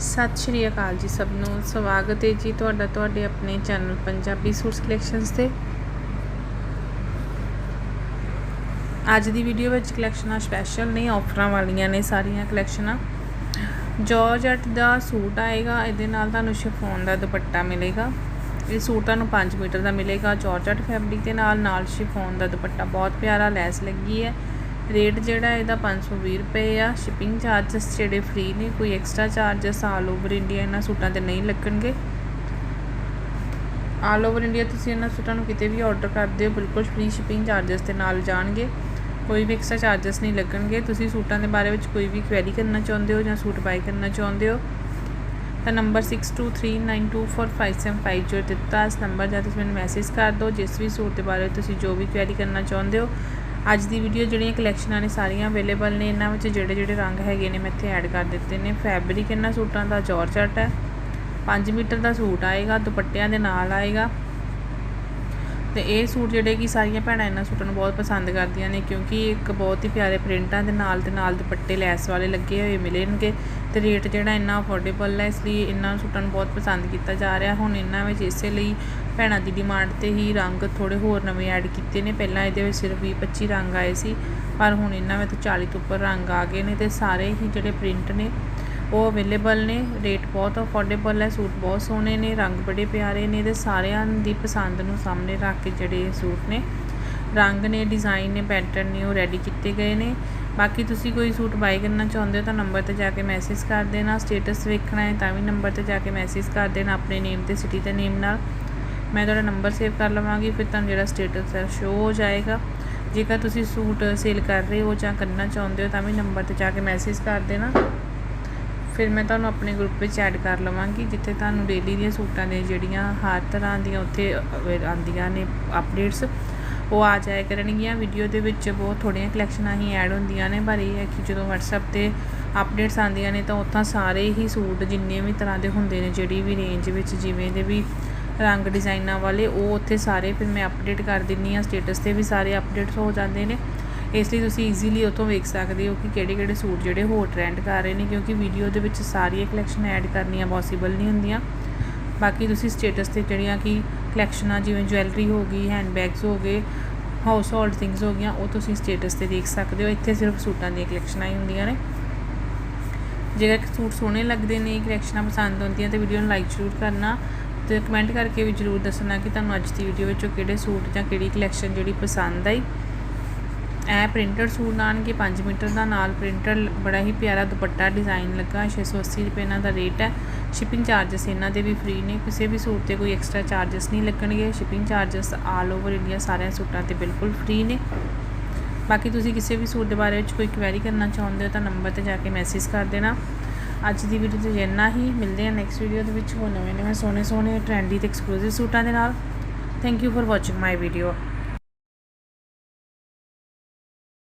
ਸਤਿ ਸ਼੍ਰੀ ਅਕਾਲ ਜੀ ਸਭ ਨੂੰ। ਸਵਾਗਤ ਹੈ ਜੀ ਤੁਹਾਡਾ ਤੁਹਾਡੇ ਆਪਣੇ ਚੈਨਲ ਪੰਜਾਬੀ ਸੂਟ ਕਲੈਕਸ਼ਨਸ ਤੇ। ਅੱਜ ਦੀ ਵੀਡੀਓ ਵਿੱਚ ਕਲੈਕਸ਼ਨਾਂ ਸਪੈਸ਼ਲ ਨੇ ਆਫਰਾਂ ਵਾਲੀਆਂ ਨੇ ਸਾਰੀਆਂ ਕਲੈਕਸ਼ਨਾਂ ਜਾਰਜਟ ਦਾ ਸੂਟ ਆਏਗਾ, ਇਹਦੇ ਨਾਲ ਤੁਹਾਨੂੰ ਸ਼ਿਫੋਨ ਦਾ ਦੁਪੱਟਾ ਮਿਲੇਗਾ। ਇਹ ਸੂਟ ਤੁਹਾਨੂੰ 5 ਮੀਟਰ ਦਾ ਮਿਲੇਗਾ। ਜਾਰਜਟ ਫੈਬਰਿਕ ਦੇ ਨਾਲ ਨਾਲ ਸ਼ਿਫੋਨ ਦਾ ਦੁਪੱਟਾ ਬਹੁਤ ਪਿਆਰਾ, ਲੈਸ ਲੱਗੀ ਹੈ। ਰੇਟ ਜਿਹੜਾ ਇਹਦਾ 520 ਰੁਪਏ ਆ। ਸ਼ਿਪਿੰਗ ਚਾਰजेस ਜਿਹੜੇ ਫ੍ਰੀ ਨੇ, ਕੋਈ extra charges all over India ਇਹਨਾਂ ਸੂਟਾਂ ਤੇ ਨਹੀਂ ਲੱਗਣਗੇ। ਆਲ ਓਵਰ ਇੰਡੀਆ ਤੁਸੀਂ ਇਹਨਾਂ ਸੂਟਾਂ ਨੂੰ ਕਿਤੇ ਵੀ ਆਰਡਰ ਕਰਦੇ ਹੋ ਬਿਲਕੁਲ ਫ੍ਰੀ ਸ਼ਿਪਿੰਗ ਚਾਰजेस ਦੇ ਨਾਲ ਜਾਣਗੇ। ਕੋਈ ਵੀ ਐਕਸਟਰਾ ਚਾਰजेस ਨਹੀਂ ਲੱਗਣਗੇ। ਤੁਸੀਂ ਸੂਟਾਂ ਦੇ ਬਾਰੇ ਵਿੱਚ ਕੋਈ ਵੀ ਕੁਐਰੀ ਕਰਨਾ ਚਾਹੁੰਦੇ ਹੋ ਜਾਂ ਸੂਟ ਬਾਈ ਕਰਨਾ ਚਾਹੁੰਦੇ ਹੋ, ਤਾਂ ਨੰਬਰ 6239245750 ਜੋ ਦਿੱਤਾ, ਇਸ ਨੰਬਰ ਜਾਂ ਤੁਸੀਂ ਮੈਨੂੰ ਮੈਸੇਜ ਕਰ ਦਿਓ। ਜਿਸ ਵੀ ਸੂਟ ਦੇ ਬਾਰੇ ਤੁਸੀਂ ਜੋ ਵੀ ਕੁਐਰੀ ਕਰਨਾ ਚਾਹੁੰਦੇ ਹੋ ਅੱਜ ਦੀ ਵੀਡੀਓ ਜਿਹੜੀਆਂ ਕਲੈਕਸ਼ਨਾਂ ਨੇ ਸਾਰੀਆਂ ਅਵੇਲੇਬਲ ਨੇ, ਇਹਨਾਂ ਵਿੱਚ ਜਿਹੜੇ ਜਿਹੜੇ ਰੰਗ ਹੈਗੇ ਨੇ, ਮੈਂ ਇੱਥੇ ਐਡ ਕਰ ਦਿੱਤੇ ਨੇ। ਫੈਬਰਿਕ ਇਹਨਾਂ ਸੂਟਾਂ ਦਾ ਜਾਰਜਟ ਹੈ। 5 ਮੀਟਰ ਦਾ ਸੂਟ ਆਏਗਾ, ਦੁਪੱਟਿਆਂ ਦੇ ਨਾਲ ਆਏਗਾ। ਤੇ ਇਹ ਸੂਟ ਜਿਹੜੇ ਕਿ ਸਾਰੀਆਂ ਭੈਣਾਂ ਇਹਨਾਂ ਸੂਟਾਂ ਨੂੰ ਬਹੁਤ ਪਸੰਦ ਕਰਦੀਆਂ ਨੇ ਕਿਉਂਕਿ ਇੱਕ ਬਹੁਤ ਹੀ ਪਿਆਰੇ ਪ੍ਰਿੰਟਾਂ ਦੇ ਨਾਲ ਦੇ ਨਾਲ ਦੁਪੱਟੇ ਲੈਸ ਵਾਲੇ ਲੱਗੇ ਹੋਏ ਮਿਲਣਗੇ ਤੇ ਰੇਟ ਜਿਹੜਾ ਇੰਨਾ ਅਫੋਰਡੇਬਲ ਹੈ, ਇਸ ਲਈ ਇਹਨਾਂ ਸੂਟਾਂ ਨੂੰ ਬਹੁਤ ਪਸੰਦ ਕੀਤਾ ਜਾ ਰਿਹਾ। ਹੁਣ ਇਹਨਾਂ ਵਿੱਚ ਇਸੇ ਲਈ ਭੈਣਾਂ ਦੀ ਡਿਮਾਂਡ ਤੇ ਹੀ ਰੰਗ ਥੋੜੇ ਹੋਰ ਨਵੇਂ ਐਡ ਕੀਤੇ ਨੇ। ਪਹਿਲਾਂ ਇਹਦੇ ਵਿੱਚ ਸਿਰਫ 20 25 ਰੰਗ ਆਏ ਸੀ, ਪਰ ਹੁਣ ਇਹਨਾਂ ਵਿੱਚ 40 ਤੋਂ ਉੱਪਰ ਰੰਗ ਆ ਗਏ ਨੇ ਤੇ ਸਾਰੇ ਹੀ ਜਿਹੜੇ ਪ੍ਰਿੰਟ ਨੇ ਉਹ ਅਵੇਲੇਬਲ ਨੇ ਰੇਟ ਬਹੁਤ ਅਫੋਰਡੇਬਲ ਹੈ, ਸੂਟ ਬਹੁਤ ਸੋਹਣੇ ਨੇ, ਰੰਗ ਬੜੇ ਪਿਆਰੇ ਨੇ ਤੇ ਸਾਰਿਆਂ ਦੀ ਪਸੰਦ ਨੂੰ ਸਾਹਮਣੇ ਰੱਖ ਕੇ ਜਿਹੜੇ ਸੂਟ ਨੇ। ਰੰਗ ਨੇ ਡਿਜ਼ਾਈਨ ਨੇ ਪੈਟਰਨ ਨੇ, ਉਹ ਰੈਡੀ ਕੀਤੇ ਗਏ ਨੇ। ਬਾਕੀ ਤੁਸੀਂ ਕੋਈ ਸੂਟ ਬਾਈ ਕਰਨਾ ਚਾਹੁੰਦੇ ਹੋ ਤਾਂ ਨੰਬਰ ਤੇ ਜਾ ਕੇ ਮੈਸੇਜ ਕਰ ਦੇਣਾ ਸਟੇਟਸ ਵੇਖਣਾ ਹੈ ਤਾਂ ਵੀ ਨੰਬਰ ਤੇ ਜਾ ਕੇ ਮੈਸੇਜ ਕਰ ਦੇਣਾ ਆਪਣੇ ਨੇਮ ਤੇ ਸਿਟੀ ਦੇ ਨੇਮ ਨਾਲ। ਮੈਂ ਤੁਹਾਡਾ ਨੰਬਰ ਸੇਵ ਕਰ ਲਵਾਂਗੀ, ਫਿਰ ਤੁਹਾਨੂੰ ਜਿਹੜਾ ਸਟੇਟਸ ਹੈ ਸ਼ੋ ਹੋ ਜਾਏਗਾ। ਜੇਕਰ ਤੁਸੀਂ ਸੂਟ ਸੇਲ ਕਰ ਰਹੇ ਹੋ ਜਾਂ ਕਰਨਾ ਚਾਹੁੰਦੇ ਹੋ ਤਾਂ ਵੀ ਨੰਬਰ ਤੇ ਜਾ ਕੇ ਮੈਸੇਜ ਕਰ ਦੇਣਾ। ਫਿਰ ਮੈਂ ਤੁਹਾਨੂੰ ਆਪਣੇ ਗਰੁੱਪ ਵਿੱਚ ਐਡ ਕਰ ਲਵਾਂਗੀ, ਜਿੱਥੇ ਤੁਹਾਨੂੰ ਡੇਲੀ ਦੀਆਂ ਸੂਟਾਂ ਦੇ ਜਿਹੜੀਆਂ ਹਰ ਤਰ੍ਹਾਂ ਦੀਆਂ ਉੱਥੇ ਆਉਂਦੀਆਂ ਨੇ ਅਪਡੇਟਸ ਉਹ ਆ ਜਾਇਆ ਕਰਨਗੀਆਂ। ਵੀਡੀਓ ਦੇ ਵਿੱਚ ਬਹੁਤ ਥੋੜੀਆਂ ਕਲੈਕਸ਼ਨਾਂ ਹੀ ਐਡ ਹੁੰਦੀਆਂ ਨੇ, ਪਰ ਇਹ ਹੈ ਕਿ ਜਦੋਂ WhatsApp ਤੇ ਅਪਡੇਟਸ ਆਉਂਦੀਆਂ ਨੇ, ਤਾਂ ਉੱਥਾਂ ਸਾਰੇ ਹੀ ਸੂਟ ਜਿੰਨੇ ਵੀ ਤਰ੍ਹਾਂ ਦੇ ਹੁੰਦੇ ਨੇ, ਜਿਹੜੀ ਵੀ ਰੇਂਜ ਵਿੱਚ ਜਿਵੇਂ ਦੇ ਵੀ ਰੰਗ ਡਿਜ਼ਾਈਨਾਂ ਵਾਲੇ, ਉਹ ਉੱਥੇ ਸਾਰੇ ਫਿਰ ਮੈਂ ਅਪਡੇਟ ਕਰ ਦਿੰਨੀ ਆ ਸਟੇਟਸ ਤੇ ਵੀ ਸਾਰੇ ਅਪਡੇਟਸ ਹੋ ਜਾਂਦੇ ਨੇ। ਇਸ ਲਈ ਤੁਸੀਂ ਈਜ਼ੀਲੀ ਉਤੋਂ ਵੇਖ ਸਕਦੇ ਹੋ ਕਿ ਕਿਹੜੇ ਕਿਹੜੇ ਸੂਟ ਜਿਹੜੇ ਹੋਰ ਟ੍ਰੈਂਡ ਕਰ ਰਹੇ ਨੇ, ਕਿਉਂਕਿ ਵੀਡੀਓ ਦੇ ਵਿੱਚ ਸਾਰੀਆਂ ਕਲੈਕਸ਼ਨ ਐਡ ਕਰਨੀਆਂ ਪੋਸੀਬਲ ਨਹੀਂ ਹੁੰਦੀਆਂ। ਬਾਕੀ ਤੁਸੀਂ ਸਟੇਟਸ ਤੇ ਜਿਹੜੀਆਂ ਕਿ ਕਲੈਕਸ਼ਨਾਂ ਜਿਵੇਂ ਜੁਐਲਰੀ ਹੋ ਗਈ ਹੈਂਡਬੈਗਸ ਹੋ ਗਏ ਹਾਊਸ ਹੋਲਡ ਥਿੰਗਸ ਹੋ ਗਈਆਂ, ਉਹ ਤੁਸੀਂ ਸਟੇਟਸ ਤੇ ਦੇਖ ਸਕਦੇ ਹੋ। ਇੱਥੇ ਸਿਰਫ ਸੂਟਾਂ ਦੀਆਂ ਕਲੈਕਸ਼ਨਾਂ ਹੀ ਹੁੰਦੀਆਂ ਨੇ। ਜੇਕਰ ਸੂਟ ਸੋਹਣੇ ਲੱਗਦੇ ਨੇ ਕਲੈਕਸ਼ਨਾਂ ਪਸੰਦ ਆਉਂਦੀਆਂ, ਤੇ ਵੀਡੀਓ ਨੂੰ ਲਾਈਕ ਜ਼ਰੂਰ ਕਰਨਾ ਤੇ ਕਮੈਂਟ ਕਰਕੇ ਵੀ ਜ਼ਰੂਰ ਦੱਸਣਾ ਕਿ ਤੁਹਾਨੂੰ ਅੱਜ ਦੀ ਵੀਡੀਓ ਵਿੱਚੋਂ ਕਿਹੜੇ ਸੂਟ ਜਾਂ ਕਿਹੜੀ ਕਲੈਕਸ਼ਨ ਜਿਹੜੀ ਪਸੰਦ ਆਈ। ਇਹ ਪ੍ਰਿੰਟਰ ਸੂਟ ਆਣਗੇ 5 ਮੀਟਰ ਦਾ ਨਾਲ ਪ੍ਰਿੰਟਰ ਬੜਾ ਹੀ ਪਿਆਰਾ ਦੁਪੱਟਾ ਡਿਜ਼ਾਈਨ ਲੱਗਾ 680 ਰੁਪਏ ਇਹਨਾਂ ਦਾ ਰੇਟ ਹੈ। ਸ਼ਿਪਿੰਗ ਚਾਰजेस ਇਹਨਾਂ ਦੇ ਵੀ ਫ੍ਰੀ ਨੇ, ਕਿਸੇ ਵੀ ਸੂਟ ਤੇ ਕੋਈ ਐਕਸਟਰਾ ਚਾਰजेस ਨਹੀਂ ਲੱਗਣਗੇ। Shipping charges all over India ਸਾਰਿਆਂ ਸੂਟਾਂ ਤੇ ਬਿਲਕੁਲ ਫ੍ਰੀ ਨੇ। ਬਾਕੀ ਤੁਸੀਂ ਕਿਸੇ ਵੀ ਸੂਟ ਦੇ ਬਾਰੇ ਵਿੱਚ ਕੋਈ ਕੁਐਰੀ ਕਰਨਾ ਚਾਹੁੰਦੇ ਹੋ ਤਾਂ ਨੰਬਰ ਤੇ ਜਾ ਕੇ ਮੈਸੇਜ ਕਰ ਦੇਣਾ। ਅੱਜ ਦੀ ਵੀਡੀਓ ਤੇ ਇੰਨਾ ਹੀ। ਮਿਲਦੇ ਹਾਂ ਨੈਕਸਟ ਵੀਡੀਓ ਦੇ ਵਿੱਚ ਹੋਰ ਨਵੇਂ ਨਵੇਂ ਸੋਹਣੇ ਸੋਹਣੇ ਟ੍ਰੈਂਡੀ ਤੇ ਐਕਸਕਲੂਸਿਵ ਸੂਟਾਂ ਦੇ ਨਾਲ। Thank you for watching my video